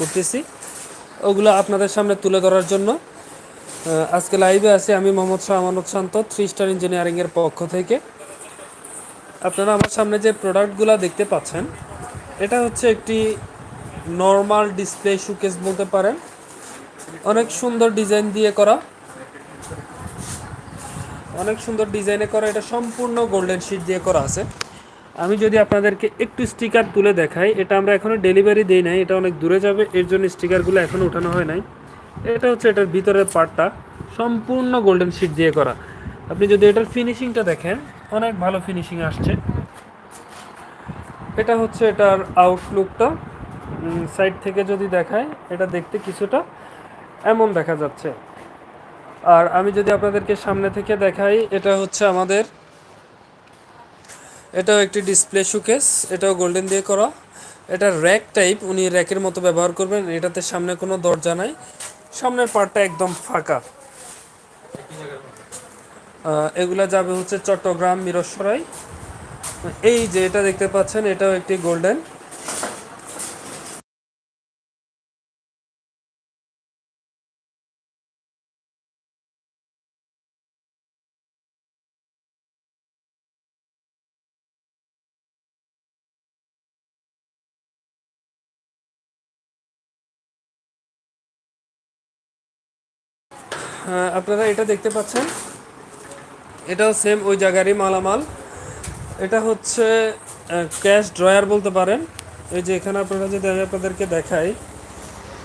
করতেছি। ওগুলো আপনাদের সামনে তুলে ধরার জন্য আজকে লাইভে আছি আমি মোহাম্মদ শাহ আমানত শান্ত থ্রি স্টার ইঞ্জিনিয়ারিংয়ের পক্ষ থেকে। আপনারা আমার সামনে যে প্রোডাক্টগুলো দেখতে পাচ্ছেন, এটা হচ্ছে একটি নর্মাল ডিসপ্লে শুকেস বলতে পারেন। অনেক সুন্দর ডিজাইন দিয়ে করা। অনেক সুন্দর ডিজাইনে করা, এটা সম্পূর্ণ গোল্ডেন শিট দিয়ে করা আছে। আমি যদি আপনাদেরকে একটু স্টিকার তুলে দেখাই, এটা আমরা এখনও ডেলিভারি দিই নাই, এটা অনেক দূরে যাবে, এর জন্য স্টিকারগুলো এখনও ওঠানো হয় নাই। এটা হচ্ছে এটার ভিতরের পার্টটা, সম্পূর্ণ গোল্ডেন শিট দিয়ে করা। আপনি যদি এটার ফিনিশিংটা দেখেন, অনেক ভালো ফিনিশিং আসছে। এটা হচ্ছে এটার আউটলুকটা সাইড থেকে যদি দেখায় এটা দেখতে কিছুটা এমন দেখা যাচ্ছে। আর আমি যদি আপনাদেরকে সামনে থেকে দেখাই, এটা হচ্ছে আমাদের এটাও একটি ডিসপ্লে শুকেস এটাও গোল্ডেন দিয়ে করা। এটা র্যাক টাইপ উনি র্যাকের মতো ব্যবহার করবেন, এটাতে সামনে কোনো দরজা নাই। সামনের পার্টটা একদম ফাঁকা। এগুলা যাবে হচ্ছে চট্টগ্রাম মিরসরাই। এই যে এটা দেখতে পাচ্ছেন, এটাও একটি গোল্ডেন আপনারা এটা দেখতে পাচ্ছেন। এটাও সেম ওই জায়গারই মালামাল। এটা হচ্ছে ক্যাশ ড্রয়ার বলতে পারেন। এই যে এখানে আপনারা যদি আমি আপনাদেরকে দেখাই,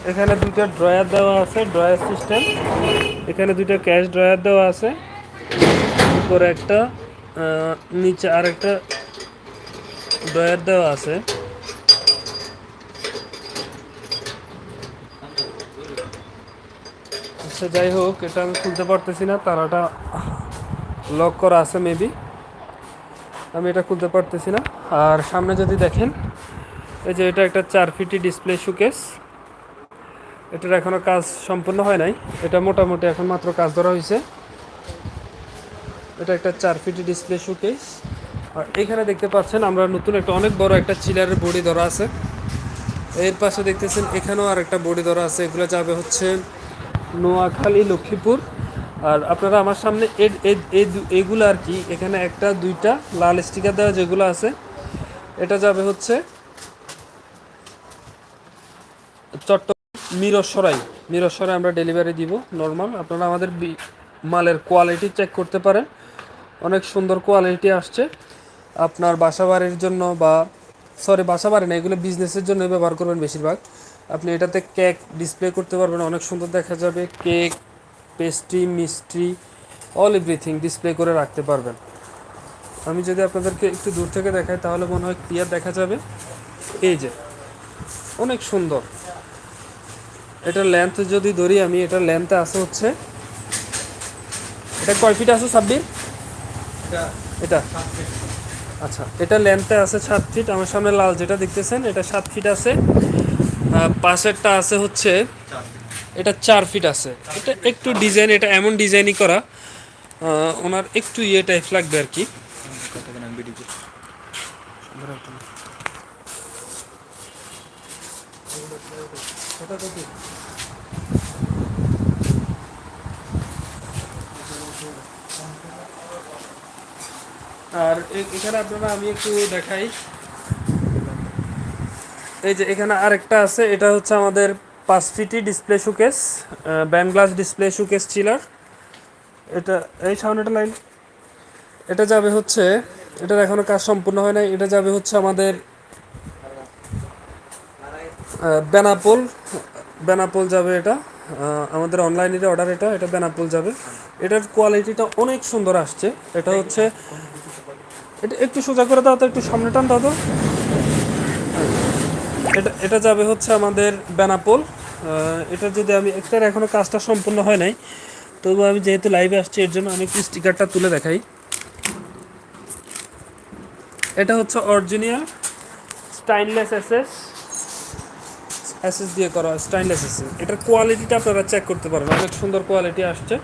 এখানে দুটো ড্রয়ার দেওয়া আছে ড্রয়ার সিস্টেম এখানে দুটো ক্যাশ ড্রয়ার দেওয়া আছে। উপরে একটা নিচে আরেকটা ড্রয়ার দেওয়া আছে। আচ্ছা যাই হোক, এটা আমি খুলতে পারতেছি না, তারাটা লক করা আছে মেবি আমি এটা খুলতে পারতেছি না। আর সামনে যদি দেখেন, এই যে এটা একটা চার ফিটি ডিসপ্লে শুকেস এটার এখনও কাজ সম্পূর্ণ হয় নাই। এটা মোটামুটি এখন মাত্র কাজ ধরা হয়েছে। এটা একটা চার ফিটি ডিসপ্লে শুকেস আর এখানে দেখতে পাচ্ছেন, আমরা নতুন একটা অনেক বড় একটা চিলারের বডি ধরা আছে। এর পাশে দেখতেছেন, এখানেও আর একটা বডি ধরা আছে। এগুলো যাবে হচ্ছে নোয়াখালী, লক্ষ্মীপুর। আর আপনারা আমার সামনে এগুলো আর কি, এখানে একটা, দুইটা লাল স্টিকার দেওয়া যেগুলো আছে, এটা যাবে হচ্ছে চট্টগ্রাম মিরসরাই। মিরসরাই আমরা ডেলিভারি দিব নর্মাল আপনারা আমাদের মালের কোয়ালিটি চেক করতে পারেন। অনেক সুন্দর কোয়ালিটি আসছে। আপনার বাসা বাড়ির জন্য বা সরি বাসা বাড়ি না, এগুলো বিজনেসের জন্য ব্যবহার করবেন বেশিরভাগ। আপনি এটাতে কেক ডিসপ্লে করতে পারবেন অনেক সুন্দর দেখা যাবে। কেক পেস্ট্রি মিষ্টি অল এভরিথিং ডিসপ্লে করে রাখতে পারবেন। আমি যদি আপনাদেরকে একটু দূর থেকে দেখাই তাহলে মনে হয় ক্লিয়ার দেখা যাবে। এই যে অনেক সুন্দর। এটার লেন্থ যদি ধরি আমি এটার লেন্থে আছে হচ্ছে এটা কয় ফিট আছে সাব্বির? এটা আচ্ছা এটা লেন্থে আছে সাত ফিট আমার সামনে লাল যেটা দেখতেছেন এটা সাত ফিট আছে। পাশেরটা আছে হচ্ছে, এটা চার ফিট আছে। এটা একটু ডিজাইন এটা এমন ডিজাইনই করা ওনার একটু ইয়ে টাইপ লাগবে আর কি। আর এখানে আপনারা আমি একটু দেখাই। এই যে এখানে আরেকটা আছে, এটা হচ্ছে আমাদের পাঁচ feet display showcase bent glass display showcase chiller এটা, এই সামনেটা লাইন এটা যাবে হচ্ছে, এটার এখনও কাজ সম্পূর্ণ হয় নাই, এটা যাবে হচ্ছে আমাদের বেনাপোল বেনাপোল যাবে এটা আমাদের অনলাইনের অর্ডার এটা এটা বেনাপোল যাবে। এটার কোয়ালিটিটা অনেক সুন্দর আসছে, এটা হচ্ছে, এটা একটু সোজা করে দাও তো, একটু সামনে টান দাও এটা এটা যাবে হচ্ছে আমাদের বেনাপোল। এটা যদি আমি এটার এখনও কাজটা সম্পূর্ণ হয় নাই, তবু আমি যেহেতু লাইভে আসছি, এর জন্য আমি একটু স্টিকারটা তুলে দেখাই। এটা হচ্ছে অরিজিনাল স্টাইনলেস এসএস এসএস দিয়ে করা স্টাইনলেস এসএস এটার কোয়ালিটিটা আপনারা চেক করতে পারেন, অনেক সুন্দর কোয়ালিটি আসছে।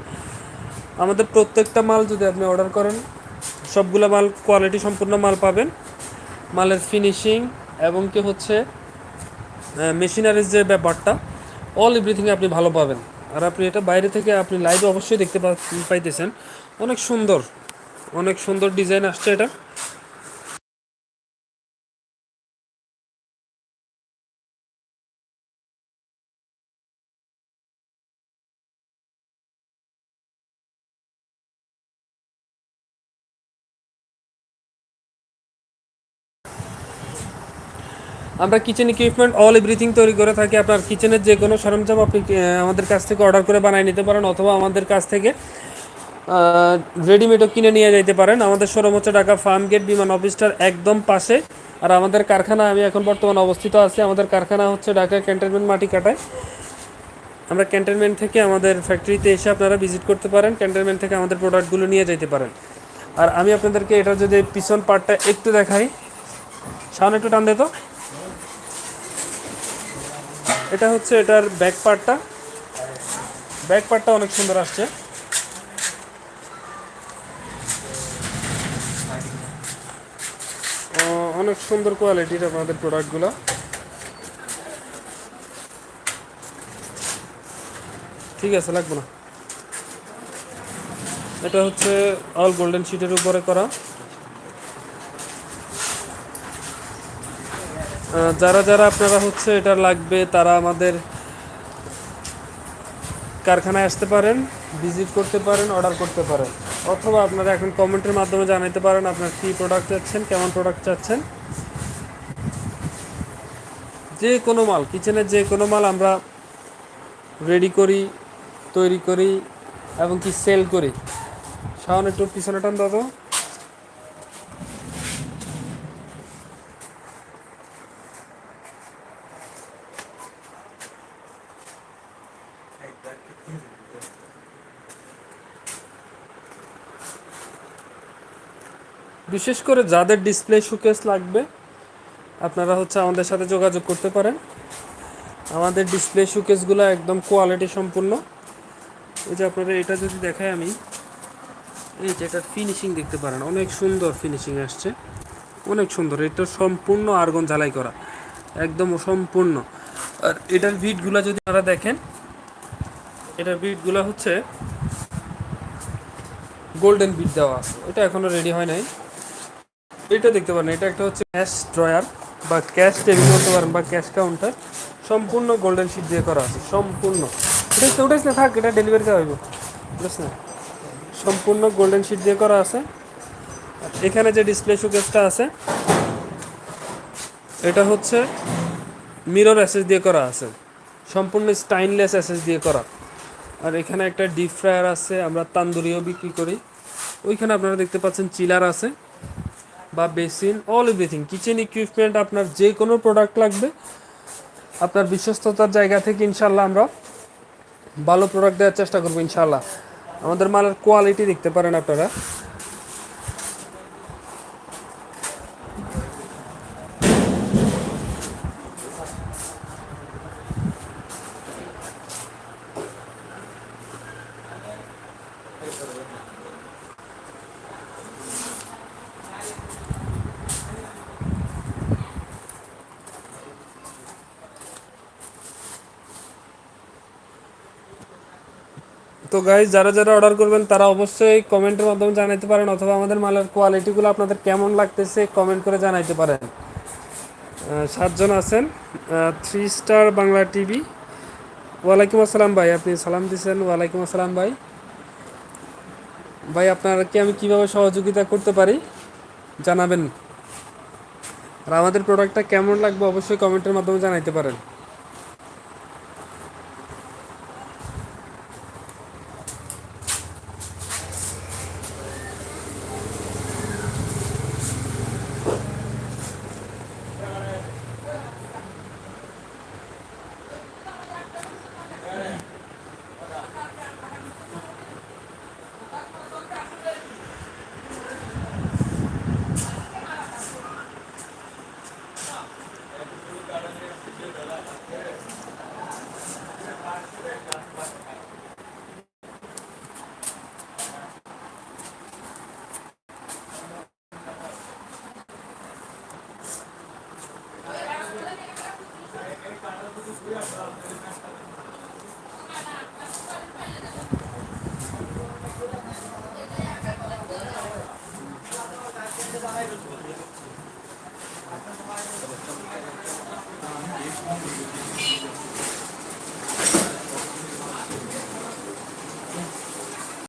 আমাদের প্রত্যেকটা মাল যদি আপনি অর্ডার করেন, সবগুলো মাল কোয়ালিটি সম্পূর্ণ মাল পাবেন। মালের ফিনিশিং এবং কি হচ্ছে মেশিনারির যে ব্যাপারটা অল এভরিথিং আপনি ভালো পাবেন। আর আপনি এটা বাইরে থেকে আপনি লাইভে অবশ্যই দেখতে পাইতেছেন। অনেক সুন্দর অনেক সুন্দর ডিজাইন আসছে এটা। আমরা কিচেন ইকুইপমেন্ট অল এভরিথিং তৈরি করে থাকি। আপনার কিচেনের যে কোনো সরঞ্জাম আপনি আমাদের কাছ থেকে অর্ডার করে বানিয়ে নিতে পারেন অথবা আমাদের কাছ থেকে রেডিমেডও কিনে নিয়ে যেতে পারেন। আমাদের শোরুম হচ্ছে ঢাকা ফার্ম গেট বিমান অফিসটার একদম পাশে। আর আমাদের কারখানা, আমি এখন বর্তমানে অবস্থিত আছি, আমাদের কারখানা হচ্ছে ঢাকা ক্যান্টনমেন্ট মাটি কাটায় আমরা ক্যান্টনমেন্ট থেকে আমাদের ফ্যাক্টরিতে এসে আপনারা ভিজিট করতে পারেন ক্যান্টনমেন্ট থেকে আমাদের প্রোডাক্টগুলো নিয়ে যেতে পারেন। আর আমি আপনাদেরকে এটা যদি পিছন পার্টটা একটু দেখাই, সামনে একটু টান দে তো। এটা হচ্ছে এটার ব্যাক পার্টটা ব্যাক পার্টটা অনেক সুন্দর আসছে। অনেক সুন্দর কোয়ালিটির আপনাদের প্রোডাক্টগুলো ঠিক আছে, লাগবে না। এটা হচ্ছে অল গোল্ডেন শিটের উপরে করা। যারা যারা আপনারা হচ্ছে এটা লাগবে, তারা আমাদের কারখানায় আসতে পারেন ভিজিট করতে পারেন অর্ডার করতে পারেন। অথবা আপনারা এখন কমেন্টের মাধ্যমে জানাতে পারেন আপনার কী প্রোডাক্ট চাচ্ছেন, কেমন প্রোডাক্ট চাচ্ছেন। যে কোনো মাল কিচেনের যে কোনো মাল আমরা রেডি করি, তৈরি করি এবং কি সেল করি। শাওন একটু পিছনে টান দাও বিশেষ করে যাদের ডিসপ্লে শোকেস লাগবে, আপনারা হচ্ছে আমাদের সাথে যোগাযোগ করতে পারেন। আমাদের ডিসপ্লে শোকেসগুলো একদম কোয়ালিটি সম্পূর্ণ। এই যে আপনারা এটা যদি দেখায় আমি, এই যে এটার ফিনিশিং দেখতে পারেন, অনেক সুন্দর ফিনিশিং আসছে। অনেক সুন্দর এটা সম্পূর্ণ আর্গন ঝালাই করা, একদম সম্পূর্ণ। আর এটার বিটগুলো যদি আপনারা দেখেন, এটার বিটগুলো হচ্ছে গোল্ডেন বিট দেওয়া আছে, এটা এখনও রেডি হয় নাই। এটা দেখতে পারেন, এটা একটা হচ্ছে ক্যাশ ড্রয়ার বা ক্যাশ টেবিল বলতে পারেন বা ক্যাশ কাউন্টার সম্পূর্ণ গোল্ডেন শিট দিয়ে করা আছে, সম্পূর্ণ। এটা উঠাইস না থাক, এটা ডেলিভারি দেওয়া হইব বুঝছ সম্পূর্ণ গোল্ডেন শিট দিয়ে করা আছে। এখানে যে ডিসপ্লে শোকেসটা আছে, এটা হচ্ছে মিরর অ্যাসেস দিয়ে করা আছে, সম্পূর্ণ স্টাইনলেস অ্যাসেস দিয়ে করা। আর এখানে একটা ডিপ ফ্রায়ার আছে, আমরা তান্দুরিও বিক্রি করি। ওইখানে আপনারা দেখতে পাচ্ছেন চিলার আছে। বা basin all everything kitchen equipment আপনার যে কোনো প্রোডাক্ট লাগবে, আপনার বিশ্বস্ততার জায়গা থেকে ইনশাল্লাহ আমরা ভালো প্রোডাক্ট দেওয়ার চেষ্টা করব ইনশাল্লাহ আমাদের মালের কোয়ালিটি দেখতে পারেন আপনারা। তো গাইজ যারা যারা অর্ডার করবেন, তারা অবশ্যই কমেন্টের মাধ্যমে জানাইতে পারেন অথবা আমাদের মালের কোয়ালিটিগুলো আপনাদের কেমন লাগতেছে কমেন্ট করে জানাইতে পারেন। সাতজন আছেন থ্রি স্টার বাংলা টিভি ওয়ালাইকুম আসসালাম ভাই, আপনি সালাম দিয়েছেন ওয়ালাইকুম আসসালাম ভাই। ভাই আপনাকে আমি কীভাবে সহযোগিতা করতে পারি, জানাবেন। আর আমাদের প্রোডাক্টটা কেমন লাগবে, অবশ্যই কমেন্টের মাধ্যমে জানাইতে পারেন।